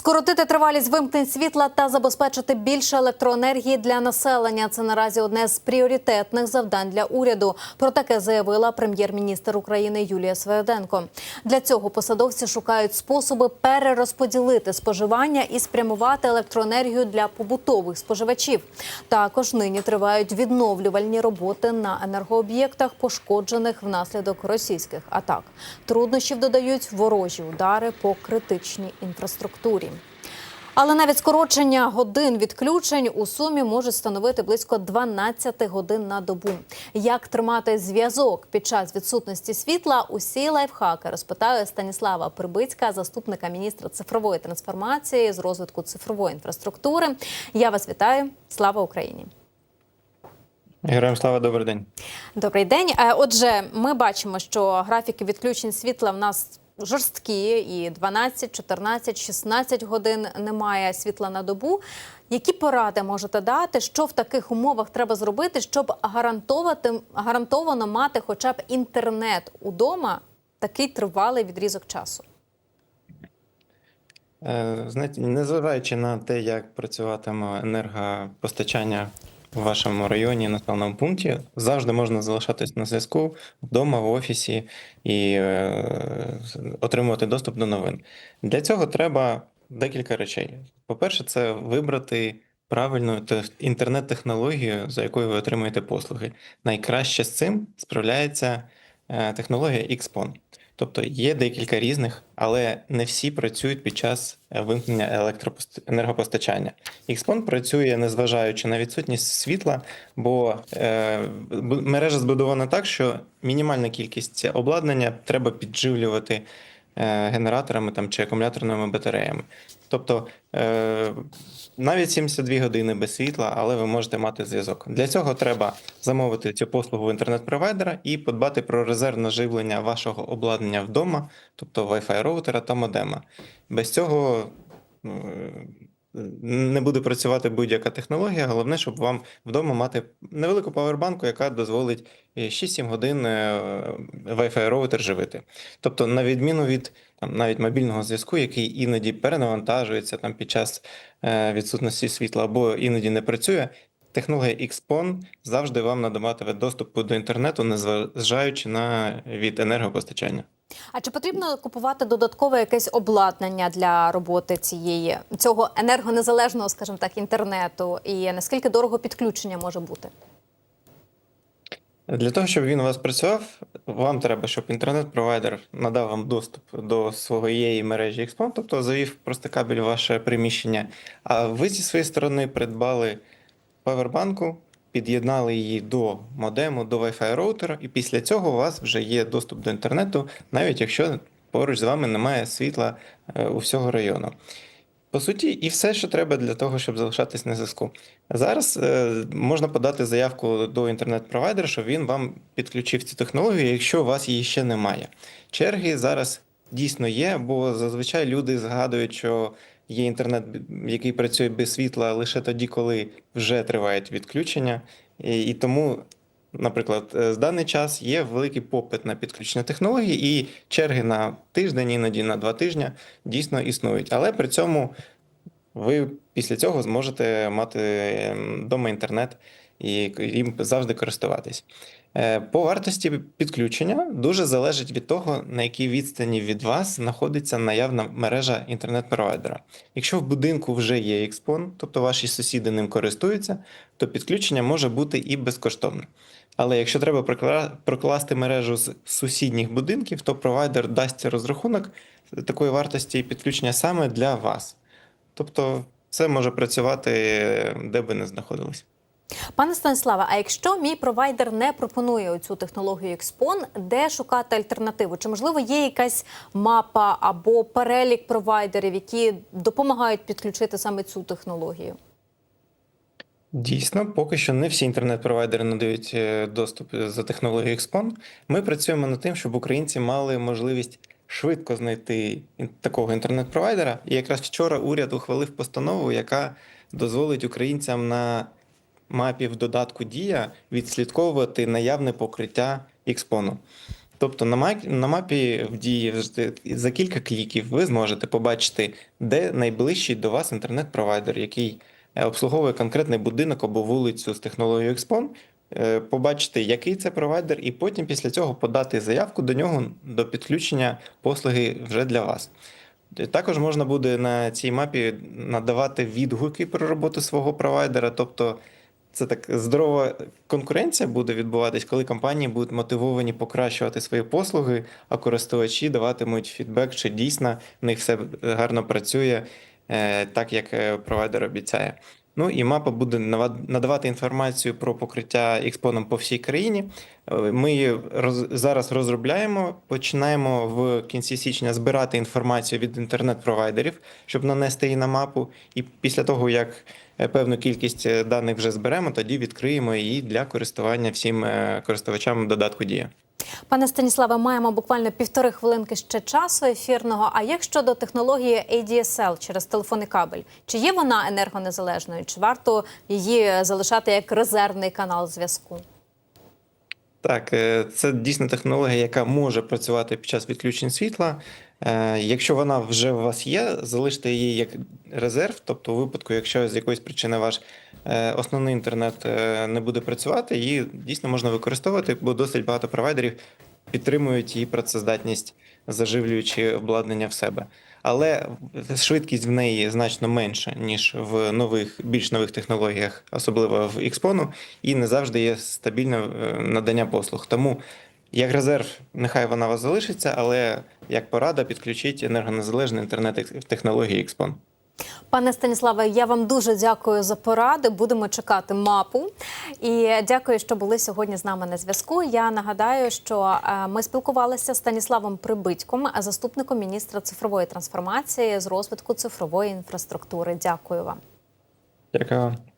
Скоротити тривалість вимкнень світла та забезпечити більше електроенергії для населення. Це наразі одне з пріоритетних завдань для уряду. Про таке заявила прем'єр-міністр України Юлія Сверденко. Для цього посадовці шукають способи перерозподілити споживання і спрямувати електроенергію для побутових споживачів. Також нині тривають відновлювальні роботи на енергооб'єктах, пошкоджених внаслідок російських атак. Труднощів додають ворожі удари по критичній інфраструктурі. Але навіть скорочення годин відключень у сумі може становити близько 12 годин на добу. Як тримати зв'язок під час відсутності світла? Усі лайфхаки розпитаю Станіслава Прибицька, заступника міністра цифрової трансформації з розвитку цифрової інфраструктури. Я вас вітаю. Слава Україні! Героям слава, добрий день. Добрий день. Е, Отже, ми бачимо, що графіки відключень світла в нас жорсткі, і 12, 14, 16 годин немає світла на добу. Які поради можете дати, що в таких умовах треба зробити, щоб гарантувати гарантовано мати хоча б інтернет удома такий тривалий відрізок часу? Е, Знаєте, незважаючи на те, як працюватиме енергопостачання в вашому районі, населеному пункті, завжди можна залишатись на зв'язку вдома, в офісі і е, отримувати доступ до новин. Для цього треба декілька речей. По-перше, це вибрати правильну інтернет-технологію, за якою ви отримуєте послуги. Найкраще з цим справляється е, технологія XPON. Тобто є декілька різних, але не всі працюють під час е, вимкнення електропост... енергопостачання. XPON працює незважаючи на відсутність світла, бо е, мережа збудована так, що мінімальна кількість обладнання треба підживлювати генераторами там, чи акумуляторними батареями. Тобто е, навіть 72 години без світла, але ви можете мати зв'язок. Для цього треба замовити цю послугу в інтернет-провайдера і подбати про резервне живлення вашого обладнання вдома, тобто Wi-Fi роутера та модема. Без цього е, не буде працювати будь-яка технологія. Головне, щоб вам вдома мати невелику павербанку, яка дозволить е, 6-7 годин е, Wi-Fi роутер живити. Тобто, на відміну від там, навіть мобільного зв'язку, який іноді перенавантажується там, під час е, відсутності світла або іноді не працює, технологія XPON завжди вам надаватиме доступ до інтернету, незважаючи на від енергопостачання. А чи потрібно купувати додаткове якесь обладнання для роботи цієї цього енергонезалежного, скажімо так, інтернету? І наскільки дорого підключення може бути? Для того, щоб він у вас працював, вам треба, щоб інтернет-провайдер надав вам доступ до своєї мережі XPON, тобто завів просто кабель в ваше приміщення. А ви зі своєї сторони придбали павербанку, під'єднали її до модему, до Wi-Fi роутера, і після цього у вас вже є доступ до інтернету, навіть якщо поруч з вами немає світла е, у всього району. По суті, і все, що треба для того, щоб залишатись на зв'язку. Зараз е, можна подати заявку до інтернет-провайдера, щоб він вам підключив цю технологію, якщо у вас її ще немає. Черги зараз дійсно є, бо зазвичай люди згадують, що є інтернет, який працює без світла лише тоді, коли вже тривають відключення. І, тому, наприклад, е, з даний час є великий попит на підключення технологій, і черги на тиждень, іноді на два тижні дійсно існують. Але при цьому ви після цього зможете мати вдома інтернет і їм завжди користуватись. Е, По вартості підключення дуже залежить від того, на якій відстані від вас знаходиться наявна мережа інтернет-провайдера. Якщо в будинку вже є XPON, тобто ваші сусіди ним користуються, то підключення може бути і безкоштовне. Але якщо треба прокласти мережу з сусідніх будинків, то провайдер дасть розрахунок такої вартості підключення саме для вас. Тобто це може працювати де би не знаходились. Пане Станіславе, а якщо мій провайдер не пропонує цю технологію XPON, де шукати альтернативу? Чи можливо є якась мапа або перелік провайдерів, які допомагають підключити саме цю технологію? Дійсно, поки що не всі інтернет-провайдери надають е, доступ за технологією XPON. Ми працюємо над тим, щоб українці мали можливість швидко знайти такого інтернет-провайдера. І якраз вчора уряд ухвалив постанову, яка дозволить українцям на мапі в додатку Дія відслідковувати наявне покриття XPON. Тобто на мапі, в дії за кілька кліків ви зможете побачити, де найближчий до вас інтернет-провайдер, який е, обслуговує конкретний будинок або вулицю з технологією Xpon, е, побачити, який це провайдер, і потім після цього подати заявку до нього до підключення послуги вже для вас. Е, Також можна буде на цій мапі надавати відгуки про роботу свого провайдера, тобто це так здорова конкуренція буде відбуватись, коли компанії будуть мотивовані покращувати свої послуги, а користувачі даватимуть фідбек, чи дійсно в них все гарно працює е, так, як е, провайдер обіцяє. Ну і мапа буде надавати інформацію про покриття експоном по всій країні. Е, Ми її роз- зараз розробляємо. Починаємо в кінці січня збирати інформацію від інтернет-провайдерів, щоб нанести її на мапу. І після того, як е, певну кількість е, даних вже зберемо, тоді відкриємо її для користування всім користувачам додатку Дія. Пане Станіславе, маємо буквально півтори хвилинки ще часу ефірного. А як щодо технології ADSL через телефонний кабель? Чи є вона енергонезалежною? Чи варто її залишати як резервний канал зв'язку? Так, е, це дійсно технологія, яка може працювати під час відключень світла. Е, Якщо вона вже у вас є, залиште її як резерв. Тобто, у випадку, якщо з якоїсь причини ваш е, основний інтернет не буде працювати, її дійсно можна використовувати, бо досить багато провайдерів підтримують її працездатність, заживлюючи обладнання в себе. Але швидкість в неї значно менша, ніж в нових, більш нових технологіях, особливо в Xpon, і не завжди є стабільне е, надання послуг. Тому як резерв, нехай вона у вас залишиться, але як порада, підключіть енергонезалежний інтернет технології Xpon. Пане Станіславе, я вам дуже дякую за поради. Будемо чекати мапу. І дякую, що були сьогодні з нами на зв'язку. Я нагадаю, що е, ми спілкувалися з Станіславом Прибитьком, заступником міністра цифрової трансформації з розвитку цифрової інфраструктури. Дякую вам. Дякую.